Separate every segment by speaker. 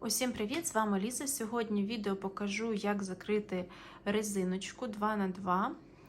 Speaker 1: Усім привіт! З вами Ліза. Сьогодні в відео покажу, як закрити резиночку 2х2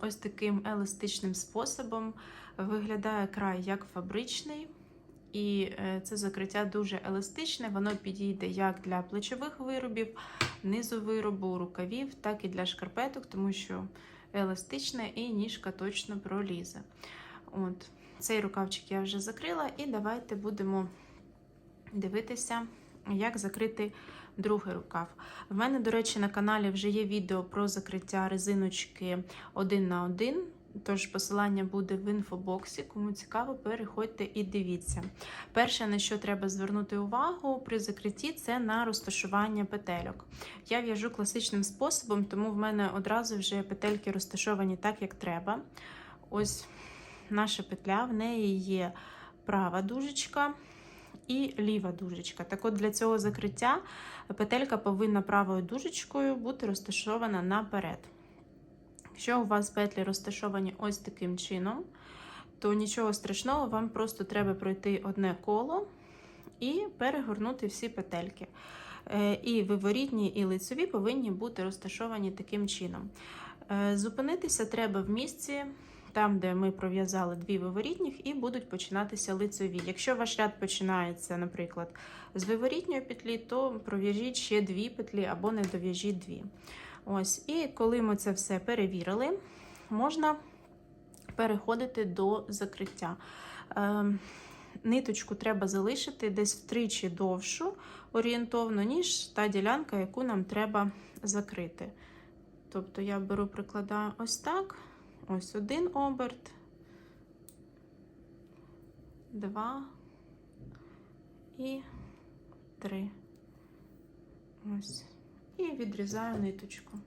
Speaker 1: ось таким еластичним способом. Виглядає край як фабричний, і е, це закриття дуже еластичне, воно підійде як для плечових виробів, низу виробу, рукавів, так і для шкарпеток, тому що еластичне і ніжка точно пролізе. От, Цей рукавчик я вже закрила, і давайте будемо дивитися як закрити другий рукав. В мене, до речі, на каналі вже є відео про закриття резиночки один на один. Тож посилання буде в інфобоксі. Кому цікаво, переходьте і дивіться. Перше, на що треба звернути увагу при закритті, це на розташування петельок. Я в'яжу класичним способом, тому в мене одразу вже петельки розташовані так, як треба. Ось наша петля, в неї є права дужечка і ліва дужечка. Так от для цього закриття петелька повинна правою дужечкою бути розташована наперед. Якщо у вас петлі розташовані ось таким чином, то нічого страшного, вам просто треба пройти одне коло і перегорнути всі петельки. Е, і виворітні, і лицеві повинні бути розташовані таким чином. Е, зупинитися треба в місці там, де ми пров'язали дві виворітніх, і будуть починатися лицеві. Якщо ваш ряд починається, наприклад, з виворітньої петлі, то пров'яжіть ще дві петлі або не дов'яжіть дві. Ось, І коли ми це все перевірили, можна переходити до закриття. Е, Ниточку треба залишити десь втричі довшу орієнтовно, ніж та ділянка, яку нам треба закрити. Тобто я беру, прикладаю ось так. Ось один оберт, два і три. Ось. І відрізаю ниточку.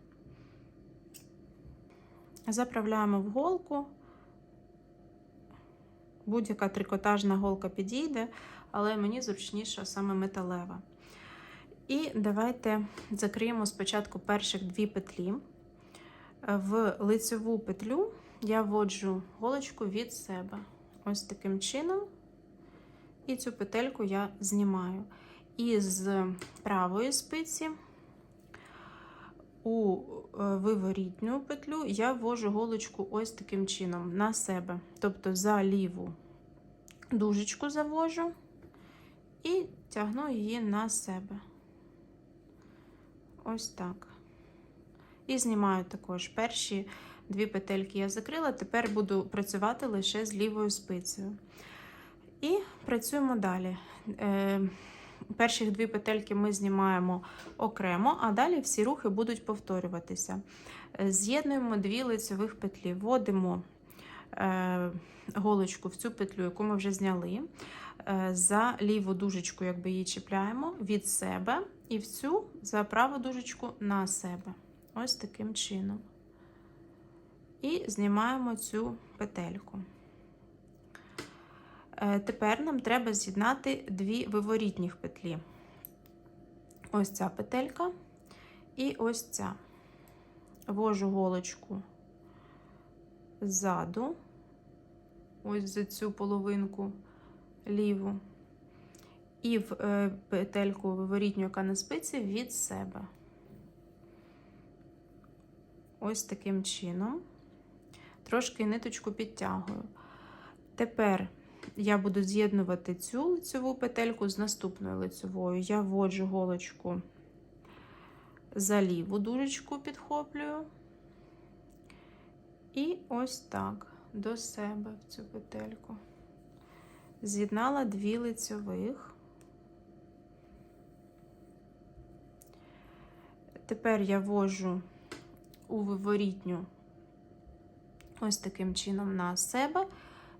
Speaker 1: Заправляємо в голку. Будь-яка трикотажна голка підійде, але мені зручніша саме металева. І давайте закриємо спочатку перших дві петлі в лицеву петлю я вводжу голочку від себе. Ось таким чином. І цю петельку я знімаю. І з правої спиці у е, виворітню петлю я ввожу голочку ось таким чином на себе. Тобто за ліву дужечку завожу і тягну її на себе. Ось так. І знімаю також перші дві петельки я закрила, тепер буду працювати лише з лівою спицею. І працюємо далі. Е, Перших дві петельки ми знімаємо окремо, а далі всі рухи будуть повторюватися. Е, з'єднуємо дві лицевих петлі, вводимо е, голочку в цю петлю, яку ми вже зняли. За ліву дужечку, якби її чіпляємо від себе, і в цю за праву дужечку на себе. Ось таким чином. І знімаємо цю петельку. Е, тепер нам треба з'єднати дві виворітніх петлі. Ось ця петелька і ось ця. Вожу голочку ззаду, ось за цю половинку ліву, і в е, петельку виворітню, яка на спиці, від себе ось таким чином. Трошки ниточку підтягую. Тепер я буду з'єднувати цю лицеву петельку з наступною лицевою. Я вводжу голочку за ліву дужечку підхоплюю. І ось так до себе в цю петельку. З'єднала дві лицьових. Тепер я ввожу у виворітню ось таким чином на себе,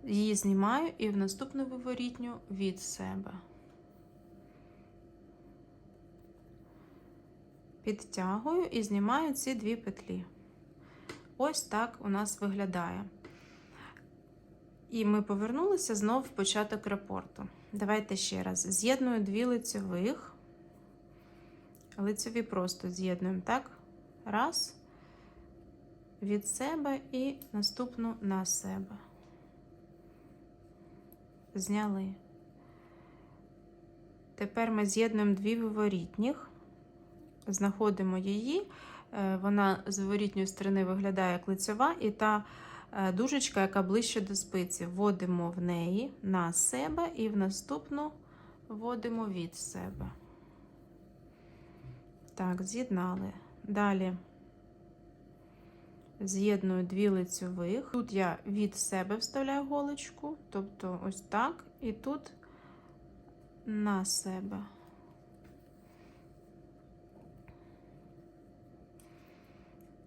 Speaker 1: її знімаю і в наступну виворітню від себе. Підтягую і знімаю ці дві петлі. Ось так у нас виглядає. І ми повернулися знов в початок рапорту. Давайте ще раз. З'єдную дві лицевих, лицеві просто з'єднуємо так. Раз від себе і наступну на себе. Зняли. Тепер ми з'єднуємо дві виворітніх, знаходимо її. Е, Вона з виворітньої сторони виглядає як лицьова, і та е, дужечка, яка ближче до спиці, вводимо в неї на себе і в наступну вводимо від себе. Так, з'єднали. Далі з'єдную дві лицьових. Тут я від себе вставляю голочку, тобто ось так, і тут на себе.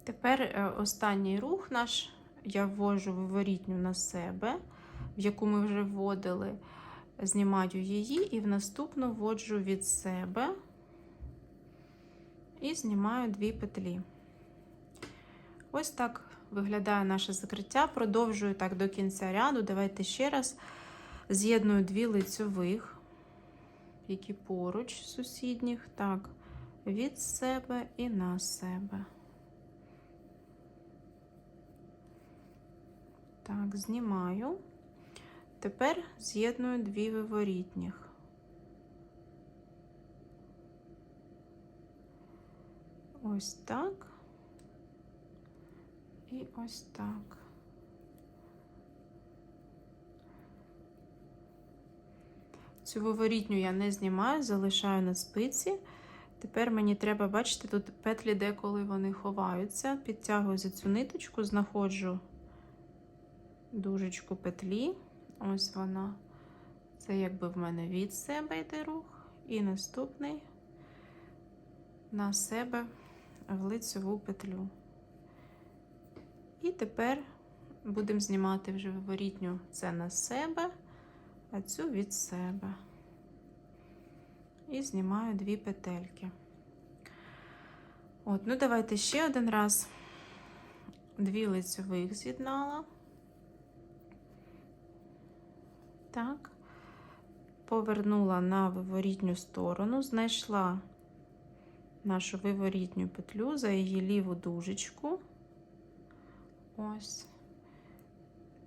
Speaker 1: Тепер е, останній рух наш я ввожу виворітню на себе, в яку ми вже вводили, знімаю її і в наступну вводжу від себе і знімаю дві петлі. Ось так виглядає наше закриття. Продовжую так до кінця ряду. Давайте ще раз з'єдную дві лицьових, які поруч сусідніх, так, від себе і на себе. Так, знімаю. Тепер з'єдную дві виворітніх. Ось так. І ось так. Цю виворітню я не знімаю, залишаю на спиці. Тепер мені треба, бачите, тут петлі деколи вони ховаються. Підтягую за цю ниточку, знаходжу дужечку петлі. Ось вона. Це якби в мене від себе йде рух. І наступний на себе в лицеву петлю. І тепер будемо знімати вже виворітню це на себе, а цю від себе. І знімаю дві петельки. От, ну давайте ще один раз. Дві лицевих з'єднала. Так, повернула на виворітню сторону, знайшла нашу виворітню петлю за її ліву дужечку. Ось.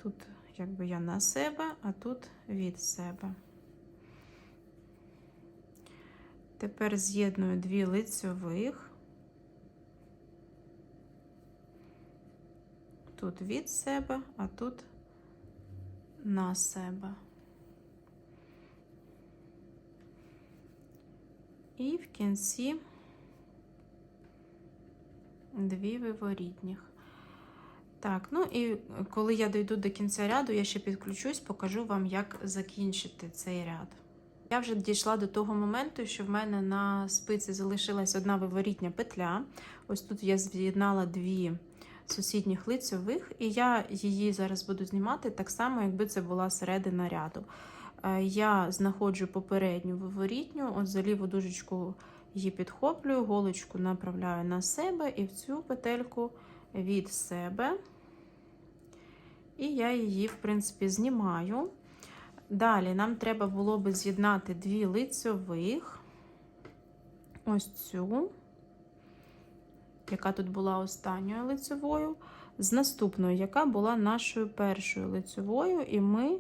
Speaker 1: Тут, якби я на себе, а тут від себе. Тепер з'єдную дві лицьових. Тут від себе, а тут на себе. І в кінці дві виворітніх. Так, ну і коли я дойду до кінця ряду, я ще підключусь, покажу вам, як закінчити цей ряд. Я вже дійшла до того моменту, що в мене на спиці залишилась одна виворітня петля. Ось тут я з'єднала дві сусідніх лицьових, і я її зараз буду знімати так само, якби це була середина ряду. Е, Я знаходжу попередню виворітню, от за ліву дужечку її підхоплюю, голочку направляю на себе і в цю петельку від себе. І я її, в принципі, знімаю. Далі нам треба було би з'єднати дві лицьових, ось цю, яка тут була останньою лицьовою, з наступною, яка була нашою першою лицьовою, і ми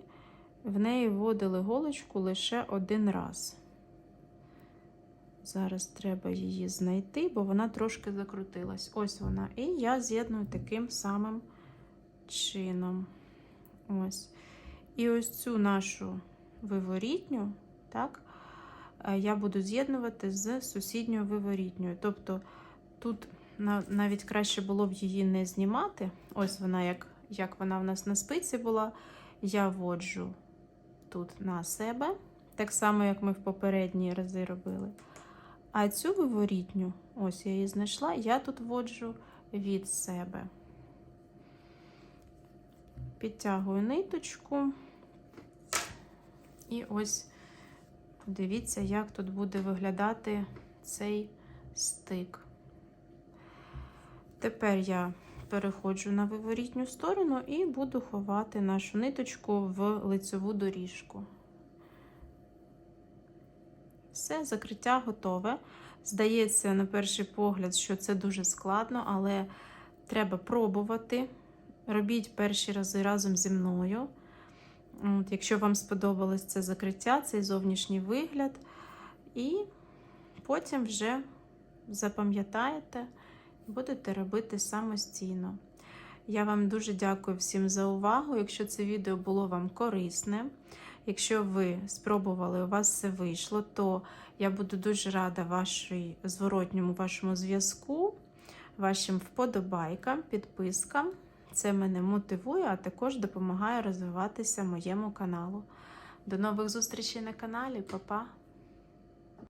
Speaker 1: в неї вводили голочку лише один раз. Зараз треба її знайти, бо вона трошки закрутилась. Ось вона. І я з'єдную таким самим чином. Ось. І ось цю нашу виворітню, так, я буду з'єднувати з сусідньою виворітньою. Тобто тут навіть краще було б її не знімати. Ось вона, як, як вона в нас на спиці була. Я вводжу тут на себе, так само, як ми в попередні рази робили. А цю виворітню, ось я її знайшла, я тут вводжу від себе. Підтягую ниточку. І ось подивіться, як тут буде виглядати цей стик. Тепер я переходжу на виворітню сторону і буду ховати нашу ниточку в лицеву доріжку. Все, закриття готове. Здається, на перший погляд, що це дуже складно, але треба пробувати. Робіть перші рази разом зі мною. От, Якщо вам сподобалось це закриття, цей зовнішній вигляд, І потім вже запам'ятаєте будете робити самостійно. Я вам дуже дякую всім за увагу. Якщо це відео було вам корисне, якщо ви спробували, у вас все вийшло, то я буду дуже рада вашій зворотньому вашому зв'язку, вашим вподобайкам, підпискам. Це мене мотивує, а також допомагає розвиватися моєму каналу. До нових зустрічей на каналі, Па-па!